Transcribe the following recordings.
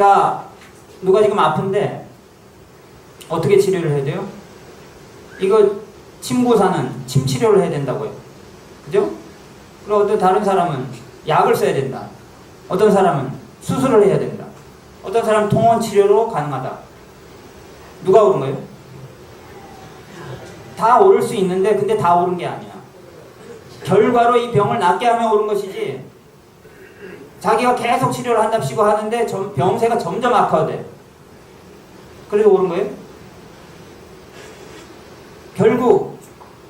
자, 누가 지금 아픈데 어떻게 치료를 해야 돼요? 이거 침고사는 침 치료를 해야 된다고요. 그죠? 그리고 어떤 다른 사람은 약을 써야 된다. 어떤 사람은 수술을 해야 된다. 어떤 사람은 통원 치료로 가능하다. 누가 옳은 거예요? 다 옳을 수 있는데 근데 다 옳은 게 아니야. 결과로 이 병을 낫게 하면 옳은 것이지. 자기가 계속 치료를 한답시고 하는데 점- 병세가 점점 악화돼. 그래서 옳은 거예요? 결국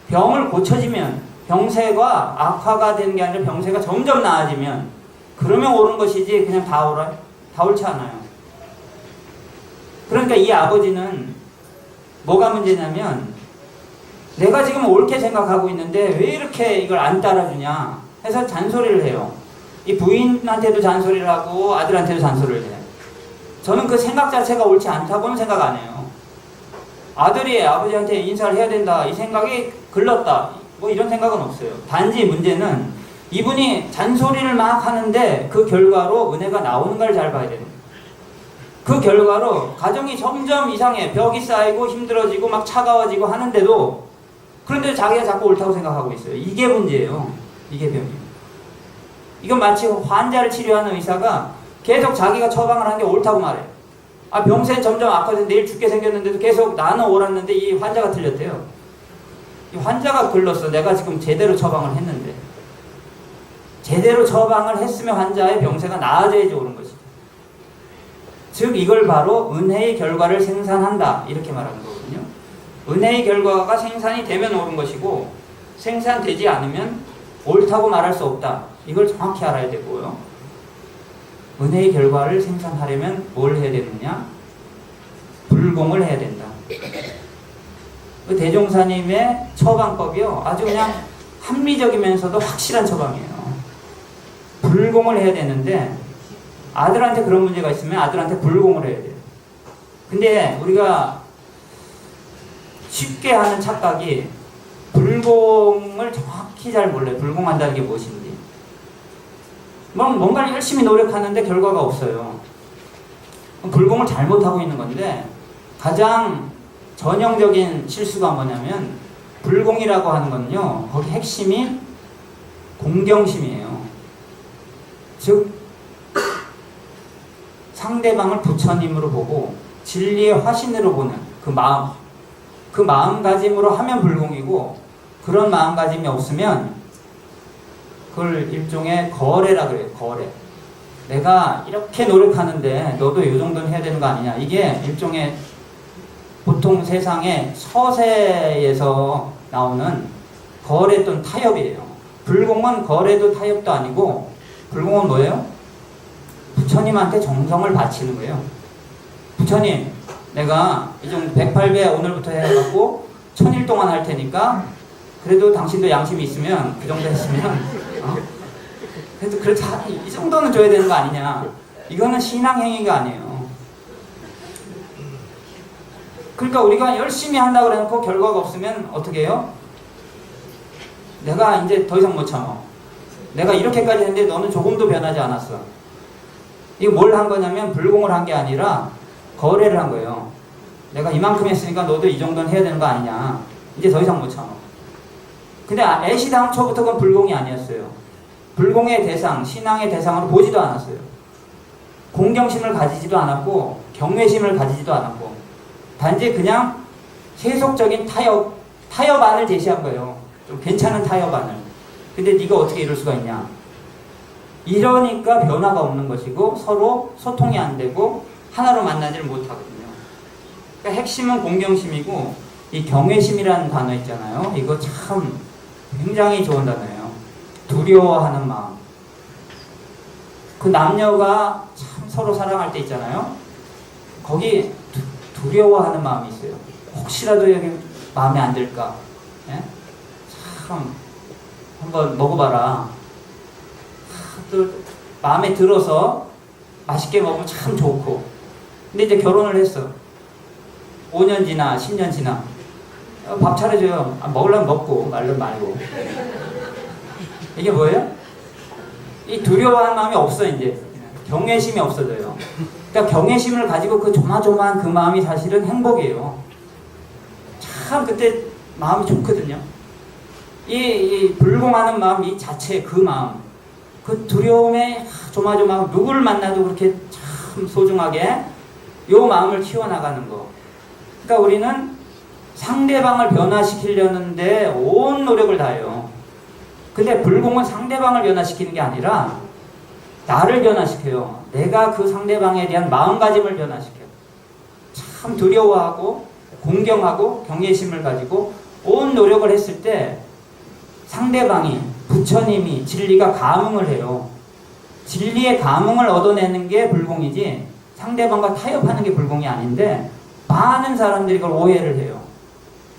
병을 고쳐지면 병세가 악화가 되는 게 아니라 병세가 점점 나아지면 그러면 옳은 것이지 그냥 다 옳아요? 다 옳지 않아요. 그러니까 이 아버지는 뭐가 문제냐면 내가 지금 옳게 생각하고 있는데 왜 이렇게 이걸 안 따라주냐 해서 잔소리를 해요. 이 부인한테도 잔소리를 하고 아들한테도 잔소리를 해요. 저는 그 생각 자체가 옳지 않다고는 생각 안 해요. 아들이 아버지한테 인사를 해야 된다 이 생각이 글렀다 뭐 이런 생각은 없어요. 단지 문제는 이분이 잔소리를 막 하는데 그 결과로 은혜가 나오는 걸 잘 봐야 되는. 그 결과로 가정이 점점 이상해 벽이 쌓이고 힘들어지고 막 차가워지고 하는데도 그런데 자기가 자꾸 옳다고 생각하고 있어요. 이게 문제예요. 이게 병이에요. 이건 마치 환자를 치료하는 의사가 계속 자기가 처방을 한 게 옳다고 말해요. 아, 병세 점점 악화돼 내일 죽게 생겼는데도 계속 나는 옳았는데 이 환자가 틀렸대요. 이 환자가 글렀어. 내가 지금 제대로 처방을 했는데. 제대로 처방을 했으면 환자의 병세가 나아져야지 옳은 것이죠. 즉 이걸 바로 은혜의 결과를 생산한다 이렇게 말하는 거거든요. 은혜의 결과가 생산이 되면 옳은 것이고 생산되지 않으면 옳다고 말할 수 없다. 이걸 정확히 알아야 되고요. 은혜의 결과를 생산하려면 뭘 해야 되느냐? 불공을 해야 된다. 그 대종사님의 처방법이요. 아주 그냥 합리적이면서도 확실한 처방이에요. 불공을 해야 되는데 아들한테 그런 문제가 있으면 아들한테 불공을 해야 돼요. 근데 우리가 쉽게 하는 착각이 불공을 정확히 잘 몰라요. 불공한다는 게 무엇인지. 뭔- 뭔가를 열심히 노력하는데 결과가 없어요. 불공을 잘못하고 있는 건데 가장 전형적인 실수가 뭐냐면 불공이라고 하는 건요. 거기 핵심이 공경심이에요. 즉 상대방을 부처님으로 보고 진리의 화신으로 보는 그 마음 그 마음가짐으로 하면 불공이고 그런 마음가짐이 없으면 그걸 일종의 거래라 그래요 거래 내가 이렇게 노력하는데 너도 이 정도는 해야 되는 거 아니냐 이게 일종의 보통 세상의 서세에서 나오는 거래 또는 타협이에요 불공은 거래도 타협도 아니고 불공은 뭐예요? 부처님한테 정성을 바치는 거예요. 부처님, 내가 이 정도 108배 오늘부터 해갖고 천일 동안 할 테니까 그래도 당신도 양심이 있으면 그 정도 했으면 어? 그래도 그래도 다- 이 정도는 줘야 되는 거 아니냐? 이거는 신앙 행위가 아니에요. 그러니까 우리가 열심히 한다고 해놓고 결과가 없으면 어떻게 해요? 내가 이제 더 이상 못 참아. 내가 이렇게까지 했는데 너는 조금도 변하지 않았어. 이거 뭘 한 거냐면 불공을 한 게 아니라 거래를 한 거예요. 내가 이만큼 했으니까 너도 이 정도는 해야 되는 거 아니냐. 이제 더 이상 못 참아. 근데 아- 애시당초부터 그건 불공이 아니었어요. 불공의 대상, 신앙의 대상으로 보지도 않았어요. 공경심을 가지지도 않았고 경외심을 가지지도 않았고 단지 그냥 세속적인 타협, 타협안을 제시한 거예요. 좀 괜찮은 타협안을. 근데 네가 어떻게 이럴 수가 있냐? 이러니까 변화가 없는 것이고 서로 소통이 안 되고 하나로 만나지를 못하거든요. 그러니까 핵심은 공경심이고 이 경외심이라는 단어 있잖아요. 이거 참 굉장히 좋은 단어예요. 두려워하는 마음. 그 남녀가 참 서로 사랑할 때 있잖아요. 거기 두, 두려워하는 마음이 있어요. 혹시라도 여기 마음에 안 들까? 예? 참 한번 먹어봐라. 하, 또 마음에 들어서 맛있게 먹으면 참 좋고. 근데 이제 결혼을 했어. 5년 지나 10년 지나 어, 밥 차려줘요. 아, 먹으려면 먹고 말면 말고. 이게 뭐예요? 이 두려워하는 마음이 없어 이제. 경외심이 없어져요. 그러니까 경외심을 가지고 그 조마조마한 그 마음이 사실은 행복이에요. 참 그때 마음이 좋거든요. 이, 이 불공하는 마음 이 자체 그 마음 그 두려움에 조마조마 누구를 만나도 그렇게 참 소중하게 요 마음을 키워나가는 거. 그러니까 우리는 상대방을 변화시키려는데 온 노력을 다해요. 근데 불공은 상대방을 변화시키는 게 아니라 나를 변화시켜요. 내가 그 상대방에 대한 마음가짐을 변화시켜요. 참 두려워하고 공경하고 경외심을 가지고 온 노력을 했을 때 상대방이 부처님이 진리가 감흥을 해요. 진리의 감흥을 얻어내는 게 불공이지 상대방과 타협하는 게 불공이 아닌데 많은 사람들이 그걸 오해를 해요.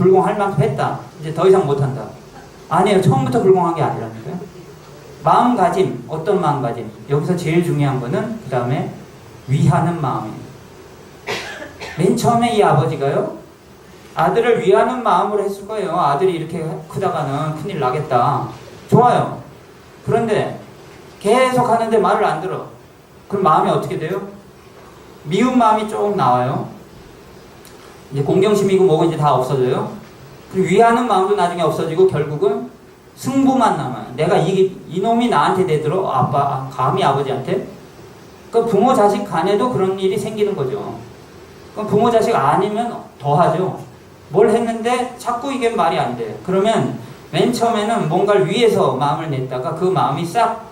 불공할 만큼 했다. 이제 더 이상 못한다. 아니에요. 처음부터 불공한 게 아니라니까요. 마음가짐, 어떤 마음가짐? 여기서 제일 중요한 거는 그 다음에 위하는 마음이에요. 맨 처음에 이 아버지가요. 아들을 위하는 마음으로 했을 거예요. 아들이 이렇게 크다가는 큰일 나겠다. 좋아요. 그런데 계속 하는데 말을 안 들어. 그럼 마음이 어떻게 돼요? 미운 마음이 조금 나와요. 이제 공경심이고 뭐고 이제 다 없어져요. 그리고 위하는 마음도 나중에 없어지고 결국은 승부만 남아요. 내가 이, 이놈이 나한테 대들어 아빠 아, 감히 아버지한테 그 부모 자식 간에도 그런 일이 생기는 거죠. 그럼 부모 자식 아니면 더 하죠. 뭘 했는데 자꾸 이게 말이 안 돼. 그러면 맨 처음에는 뭔가를 위해서 마음을 냈다가 그 마음이 싹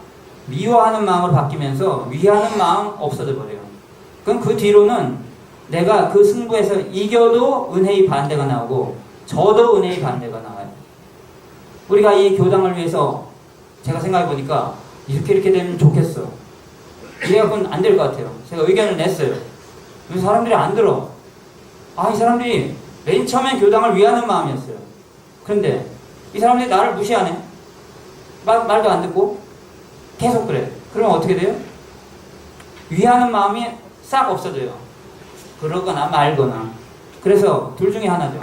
미워하는 마음으로 바뀌면서 위하는 마음 없어져 버려요. 그럼 그 뒤로는 내가 그 승부에서 이겨도 은혜의 반대가 나오고 저도 은혜의 반대가 나와요. 우리가 이 교당을 위해서 제가 생각해 보니까 이렇게 이렇게 되면 좋겠어. 이래갖고는 안 될 것 같아요. 제가 의견을 냈어요. 이 사람들이 안 들어. 아, 이 사람들이 맨 처음엔 교당을 위하는 마음이었어요. 그런데 이 사람들이 나를 무시하네. 말, 말도 안 듣고 계속 그래. 그러면 어떻게 돼요? 위하는 마음이 싹 없어져요. 그러거나 말거나. 그래서 둘 중에 하나죠.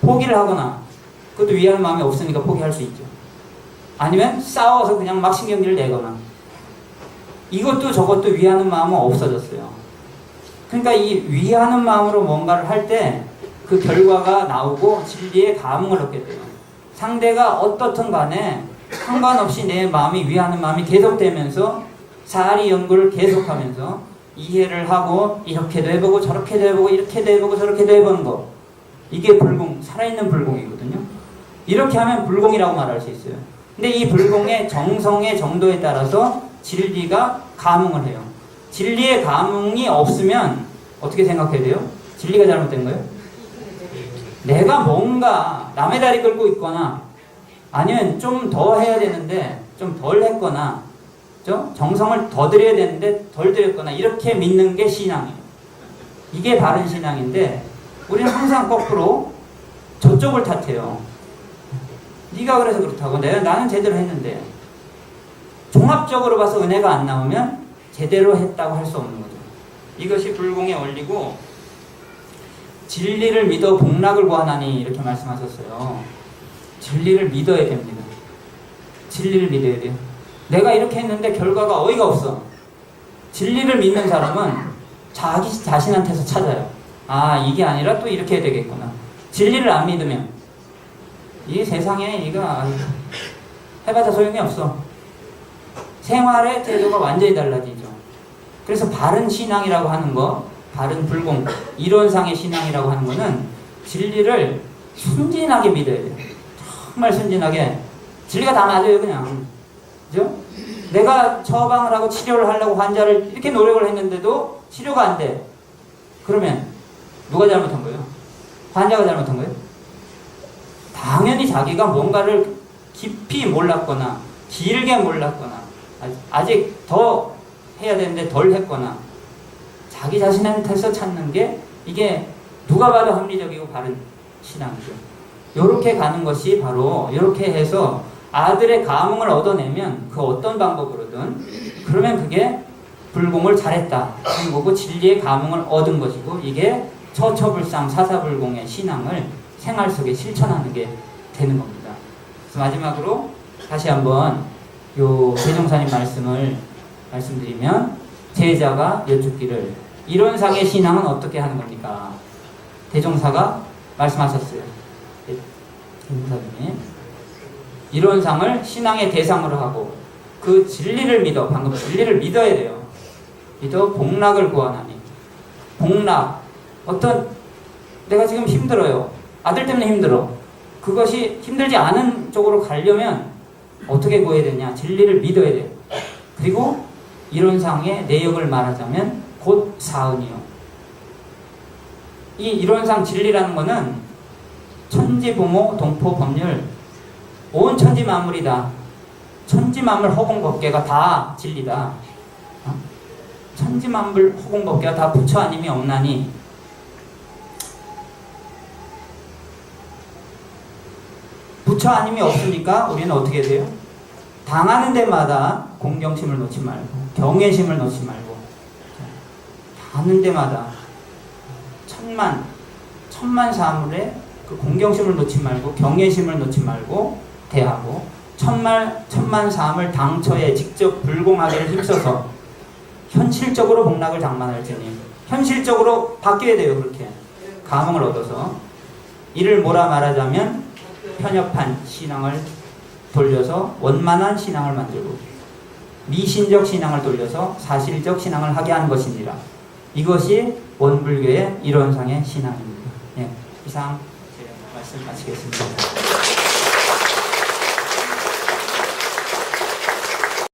포기를 하거나 그것도 위하는 마음이 없으니까 포기할 수 있죠. 아니면 싸워서 그냥 막 신경질을 내거나 이것도 저것도 위하는 마음은 없어졌어요. 그러니까 이 위하는 마음으로 뭔가를 할 때 그 결과가 나오고 진리의 감흥을 얻게 돼요. 상대가 어떻든 간에 상관없이 내 마음이 위하는 마음이 계속되면서 사리 연구를 계속하면서 이해를 하고 이렇게도 해보고 저렇게도 해보고 이렇게도 해보고 저렇게도 해보는 거 이게 불공 살아있는 불공이거든요. 이렇게 하면 불공이라고 말할 수 있어요. 근데 이 불공의 정성의 정도에 따라서 진리가 감흥을 해요. 진리의 감흥이 없으면 어떻게 생각해야 돼요? 진리가 잘못된 거예요? 내가 뭔가 남의 다리 끌고 있거나 아니면 좀 더 해야 되는데 좀 덜 했거나 죠 정성을 더 드려야 되는데 덜 드렸거나 이렇게 믿는 게 신앙이에요. 이게 바른 신앙인데 우리는 항상 거꾸로 저쪽을 탓해요. 네가 그래서 그렇다고 내가 나는 제대로 했는데 종합적으로 봐서 은혜가 안 나오면 제대로 했다고 할 수 없는 거죠. 이것이 불공의 원리고 진리를 믿어 복락을 구하나니 이렇게 말씀하셨어요. 진리를 믿어야 됩니다. 진리를 믿어야 돼요. 내가 이렇게 했는데 결과가 어이가 없어. 진리를 믿는 사람은 자기 자신한테서 찾아요. 아, 이게 아니라 또 이렇게 해야 되겠구나. 진리를 안 믿으면 이 세상에 아이고, 해봐자 소용이 없어. 생활의 태도가 완전히 달라지죠. 그래서 바른 신앙이라고 하는 거, 바른 불공, 이론상의 신앙이라고 하는 거는 진리를 순진하게 믿어야 돼요. 정말 순진하게. 진리가 다 맞아요, 그냥. 그죠? 내가 처방을 하고 치료를 하려고 환자를 이렇게 노력을 했는데도 치료가 안 돼. 그러면 누가 잘못한 거예요? 환자가 잘못한 거예요? 당연히 자기가 뭔가를 깊이 몰랐거나 길게 몰랐거나 아직 더 해야 되는데 덜 했거나 자기 자신한테서 찾는 게 이게 누가 봐도 합리적이고 바른 신앙이죠. 이렇게 가는 것이 바로 이렇게 해서 아들의 감흥을 얻어내면 그 어떤 방법으로든 그러면 그게 불공을 잘했다 하는 거고 진리의 감흥을 얻은 것이고 이게 처처불상 사사불공의 신앙을 생활 속에 실천하는 게 되는 겁니다. 그래서 마지막으로 다시 한번 요 대종사님 말씀을 말씀드리면 제자가 여쭙기를 이론상의 신앙은 어떻게 하는 겁니까? 대종사가 말씀하셨어요. 예, 대종사님이 이론상을 신앙의 대상으로 하고 그 진리를 믿어 방금 진리를 믿어야 돼요. 믿어 복락을 구하나니 복락 어떤 내가 지금 힘들어요. 아들 때문에 힘들어. 그것이 힘들지 않은 쪽으로 가려면 어떻게 구해야 되냐? 진리를 믿어야 돼요. 그리고 이론상의 내역을 말하자면 곧 사은이요. 이 이론상 진리라는 것은 천지 부모 동포 법률 온 천지 만물이다. 천지 만물 허공 법계가 다 진리다. 어? 천지 만물 허공 법계가 다 부처 아님이 없나니 부처 아님이 없으니까 우리는 어떻게 돼요? 당하는 데마다 공경심을 놓지 말고 경외심을 놓지 말고 하는 데마다 천만 천만 사물에 그 공경심을 놓지 말고 경외심을 놓지 말고 대하고 천만 천만 사물 당처에 직접 불공하기를 힘써서 현실적으로 복락을 장만할지니 현실적으로 바뀌어야 돼요 그렇게 감흥을 얻어서 이를 뭐라 말하자면 편협한 신앙을 돌려서 원만한 신앙을 만들고 미신적 신앙을 돌려서 사실적 신앙을 하게 하는 것이니라. 이것이 원불교의 이론상의 신앙입니다. 예, 이상 제 말씀 마치겠습니다.